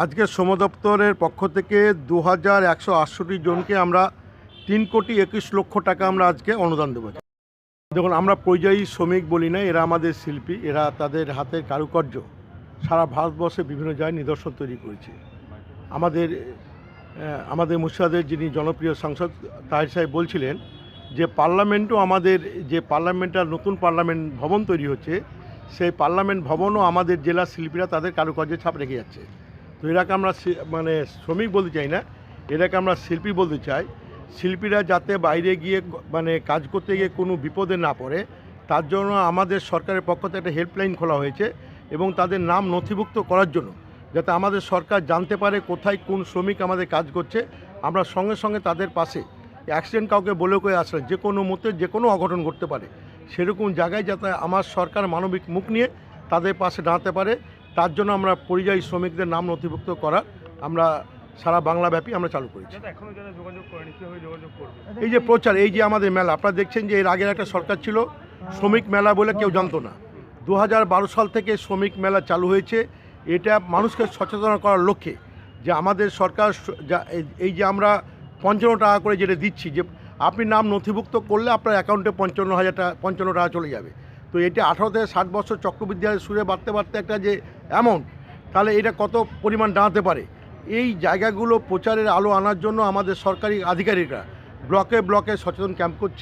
আজকে শ্রম দপ্তরের পক্ষ থেকে দু হাজার একশো আটষট্টি জনকে আমরা তিন কোটি একুশ লক্ষ টাকা আমরা আজকে অনুদান দেবো। দেখুন, আমরা পরিযায়ী শ্রমিক বলি না, এরা আমাদের শিল্পী, এরা তাদের হাতের কারুকার্য। সারা ভারতবর্ষে বিভিন্ন জায়গায় নিদর্শন তৈরি করেছে। আমাদের আমাদের মুর্শিদাবাদের যিনি জনপ্রিয় সাংসদ, তাহির সাহেব বলছিলেন যে পার্লামেন্টও আমাদের, যে পার্লামেন্টার নতুন পার্লামেন্ট ভবন তৈরি হচ্ছে, সেই পার্লামেন্ট ভবনও আমাদের জেলার শিল্পীরা তাদের কারুকার্যের ছাপ রেখে যাচ্ছে। তো এরাকে আমরা মানে শ্রমিক বলতে চাই না, এরাকে আমরা শিল্পী বলতে চাই। শিল্পীরা যাতে বাইরে গিয়ে মানে কাজ করতে গিয়ে কোনো বিপদে না পড়ে, তার জন্য আমাদের সরকারের পক্ষ থেকে একটা হেল্পলাইন খোলা হয়েছে এবং তাদের নাম নথিভুক্ত করার জন্য, যাতে আমাদের সরকার জানতে পারে কোথায় কোন শ্রমিক আমাদের কাজ করছে। আমরা সঙ্গে সঙ্গে তাদের পাশে অ্যাক্সিডেন্ট কাউকে বলে করে আসলে যে কোনো মতে যে কোনো অঘটন ঘটতে পারে, সেরকম জায়গায় যাতে আমার সরকার মানবিক মুখ নিয়ে তাদের পাশে দাঁড়াতে পারে তার জন্য আমরা পরিযায়ী শ্রমিকদের নাম নথিভুক্ত করার আমরা সারা বাংলাব্যাপী আমরা চালু করেছি। এই যে প্রচার এই যে আমাদের মেলা আপনারা দেখছেন যে এর আগের একটা সরকার ছিল শ্রমিক মেলা বলে কেউ জানতো না। দু হাজার বারো সাল থেকে শ্রমিক মেলা চালু হয়েছে এটা মানুষকে সচেতন করার লক্ষ্যে যে আমাদের সরকার এই যে আমরা পঞ্চান্ন টাকা করে যেটা দিচ্ছি যে আপনি নাম নথিভুক্ত করলে আপনার অ্যাকাউন্টে পঞ্চান্ন হাজার টাকা পঞ্চান্ন টাকা চলে যাবে। তো এটা আঠারো থেকে ষাট বছর চক্রবৃদ্ধি হারে সুরে বাড়তে বাড়তে একটা যে অ্যামাউন্ট তাহলে এটা কত পরিমাণ দাঁড়াতে পারে? এই জায়গাগুলো প্রচারের আলো আনার জন্য আমাদের সরকারি আধিকারিকরা ব্লকে ব্লকে সচেতন ক্যাম্প করছে।